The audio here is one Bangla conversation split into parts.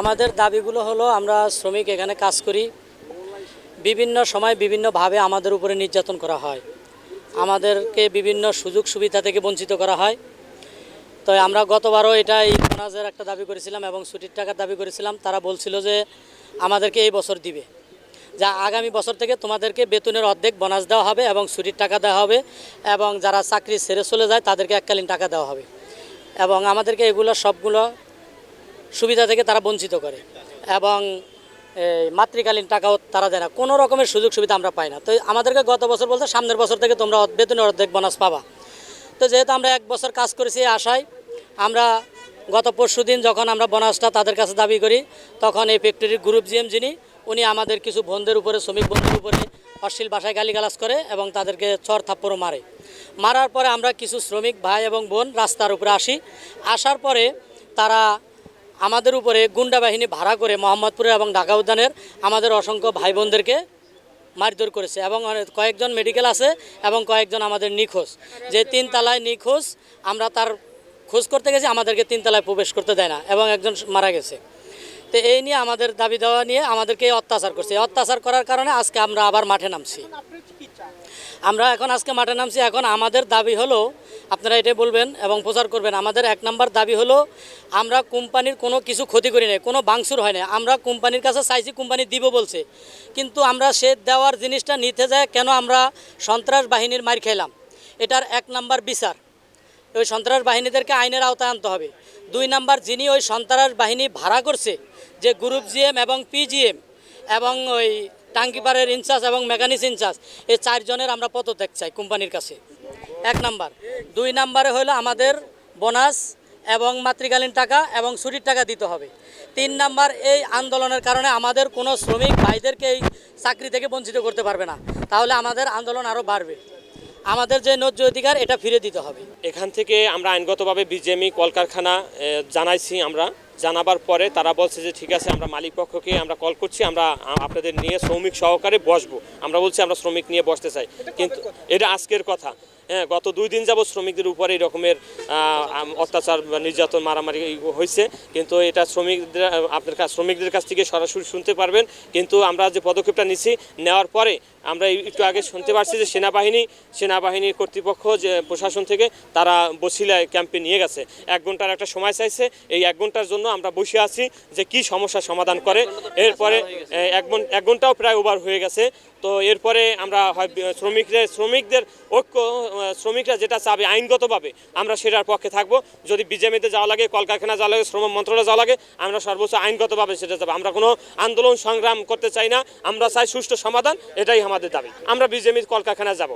আমাদের দাবিগুলো হলো আমরা শ্রমিক এখানে কাজ করি। বিভিন্ন সময় বিভিন্নভাবে আমাদের উপরে নির্যাতন করা হয়। আমাদেরকে বিভিন্ন সুযোগ সুবিধা থেকে বঞ্চিত করা হয়। তো আমরা গতবারও এটা এই বোনাসের একটা দাবি করেছিলাম এবং ছুটির টাকার দাবি করেছিলাম। তারা বলছিল যে আমাদেরকে এই বছর দিবে। যা আগামী বছর থেকে তোমাদেরকে বেতনের অর্ধেক বোনাস দেওয়া হবে এবং ছুটির টাকা দেওয়া হবে এবং যারা চাকরি ছেড়ে চলে যায় তাদেরকে এককালীন টাকা দেওয়া হবে। এবং আমাদেরকে এগুলো সবগুলো সুবিধা থেকে তারা বঞ্চিত করে এবং মাতৃকালীন টাকাও তারা দেয় না। কোনো রকমের সুযোগ সুবিধা আমরা পাই না। তো আমাদেরকে গত বছর বলতে সামনের বছর থেকে তোমরা বেতনের অর্ধেক বোনাস পাবা। তো যেহেতু আমরা এক বছর কাজ করেছি আশায়, আমরা গত পরশু দিন যখন আমরা বোনাসটা তাদের কাছে দাবি করি, তখন এই ফ্যাক্টরির গ্রুপ জিএম যিনি, উনি আমাদের কিছু বন্ধের উপরে, শ্রমিক বন্ধুর উপরে অশ্লীল ভাষায় গালিগালাজ করে এবং তাদেরকে চর থাপ্পড়ও মারে। মারার পরে আমরা কিছু শ্রমিক ভাই এবং বোন রাস্তার উপরে আসি। আসার পরে তারা আমাদের উপরে গুন্ডা বাহিনী ভাড়া করে মোহাম্মদপুরের এবং ঢাকা উদ্যানের আমাদের অসংখ্য ভাই বোনদেরকে মারধর করেছে এবং কয়েকজন মেডিকেল আছে এবং কয়েকজন আমাদের নিখোঁজ। যে তিন তালায় নিখোঁজ, আমরা তার খোঁজ করতে গেছি, আমাদেরকে তিন তলায় প্রবেশ করতে দেয় না এবং একজন মারা গেছে। তো এই নিয়ে আমাদের দাবি দেওয়া নিয়ে আমাদেরকে অত্যাচার করছে। অত্যাচার করার কারণে আজকে আমরা আবার মাঠে নামছি। আমরা এখন আজকে মাঠে নামছি। এখন আমাদের দাবি হলো আপনারা এটাই বলবেন এবং প্রচার করবেন আমাদের এক নম্বর দাবি হলো আমরা কোম্পানির কোনো কিছু ক্ষতি করি নাই কোনো বাংসুর হয় না আমরা কোম্পানির কাছে চাইছি কোম্পানি দিব বলছে। কিন্তু আমরা সে দেওয়ার জিনিসটা নিতে যায় কেন আমরা সন্ত্রাস বাহিনীর মার খেলাম। এটার এক নাম্বার বিচার। ওই সন্ত্রাস বাহিনীদেরকে আইনের আওতায় আনতে হবে। দুই নাম্বার, যিনি ওই সন্ত্রাস বাহিনী ভাড়া করছে, যে গ্রুপ জিএম এবং পিজিএম এবং ওই টাঙ্কিপাড়ের ইনচার্জ এবং মেকানিক্স ইনচার্জ, এই চারজনের আমরা পদত্যাগ চাই কোম্পানির কাছে। এক নাম্বার। দুই নাম্বারে হলো আমাদের বোনাস এবং মাতৃকালীন টাকা এবং ছুটির টাকা দিতে হবে। তিন নাম্বার, এই আন্দোলনের কারণে আমাদের কোনো শ্রমিক ভাইদেরকে এই চাকরি থেকে বঞ্চিত করতে পারবে না। তাহলে আমাদের আন্দোলন আরও বাড়বে। আমাদের যে ন্যায্য অধিকার এটা ফিরে দিতে হবে। এখান থেকে আমরা আইনগতভাবে বিজেমি কলকারখানা জানাইছি আমরা। জানাবার পরে তারা বলছে যে ঠিক আছে আমরা মালিক পক্ষকে আমরা কল করছি আমরা আপনাদের নিয়ে শ্রমিক সহকারে বসবো। আমরা বলছি আমরা শ্রমিক নিয়ে বসতে চাই। কিন্তু এটা আজকের কথা। হ্যাঁ গত দুই দিন যাবত শ্রমিকদের উপরে এই রকমের অত্যাচার নির্যাতন, মারামারি হয়েছে কিন্তু এটা শ্রমিকদের, আপনার কাছ শ্রমিকদের কাছ থেকে সরাসরি শুনতে পারবেন। কিন্তু আমরা যে পদক্ষেপটা নিছি, নেওয়ার পরে আমরা একটু আগে শুনতে পারছি যে সেনাবাহিনী সেনাবাহিনীর কর্তৃপক্ষ যে প্রশাসন থেকে তারা বসিলায় ক্যাম্পে নিয়ে গেছে। এক ঘণ্টার একটা সময় চাইছে। এই এক ঘণ্টার জন্য আমরা বসে আছি যে কি সমস্যার সমাধান করে। এরপরে এক ঘন- এক ঘন্টাও প্রায় ওভার হয়ে গেছে। তো এরপরে আমরা হয়, শ্রমিকদের শ্রমিকদের ঐক্য শ্রমিকরা যেটা চাবে, আইনগতভাবে আমরা সেটার পক্ষে থাকব। যদি বিজেপিতে যাওয়া লাগে, কলকারখানা যাওয়া লাগে, শ্রম মন্ত্রণালয়ে যাওয়া লাগে, আমরা সর্বোচ্চ আইনগতভাবে সেটা যাব আমরা কোনো আন্দোলন সংগ্রাম করতে চাই না, আমরা চাই সুষ্ঠু সমাধান, এটাই আমাদের দাবি। আমরা বিজেপির কলকারখানা যাব।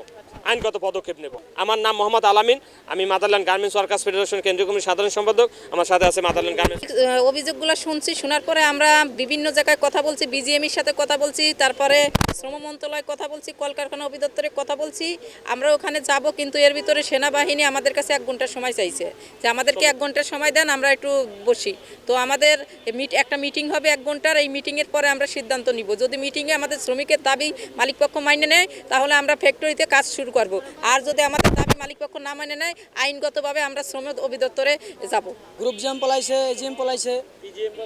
আইনগত পদক্ষেপ নেব। আমার নাম মোহাম্মদ আলামিন, আমি মাদারল্যান্ড গার্মেন্টস ওয়ার্কার্স ফেডারেশন কেন্দ্রীয় কমিটির সাধারণ সম্পাদক। আমার সাথে আছে মাদারল্যান্ড গার্মেন্টস অভিযোগগুলো শুনছি, শোনার পরে আমরা বিভিন্ন জায়গায় কথা বলছি বিজিএমির সাথে কথা বলছি, তারপরে শ্রম মন্ত্রণালয় কথা বলছি, কলকারখানা অধিদপ্তরে কথা বলছি, আমরা ওখানে যাব, কিন্তু এর ভিতরে সেনাবাহিনী আমাদের কাছে এক ঘণ্টার সময় চাইছে যে আমাদেরকে এক ঘণ্টার সময় দেন, আমরা একটু বসি। তো আমাদের মিট একটা মিটিং হবে এক ঘণ্টার, এই মিটিংয়ের পরে আমরা সিদ্ধান্ত নিব। যদি মিটিংয়ে আমাদের শ্রমিকের দাবি মালিকপক্ষ মাইনে নেয়, তাহলে আমরা ফ্যাক্টরিতে কাজ শুরু করব। আর যদি আমাদের দাবি মালিকপক্ষ না মানে নেয়, আইনগতভাবে আমরা শ্রম অধিদপ্তরে যাব। গ্রুপ জিএম পলাইছে এজিএম পলাইছে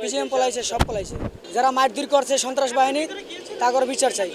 পিজিএম পলাইছে, সব পলাইছে। যারা মারধর করছে সন্ত্রাস বাহিনী, তাগর বিচার চাই।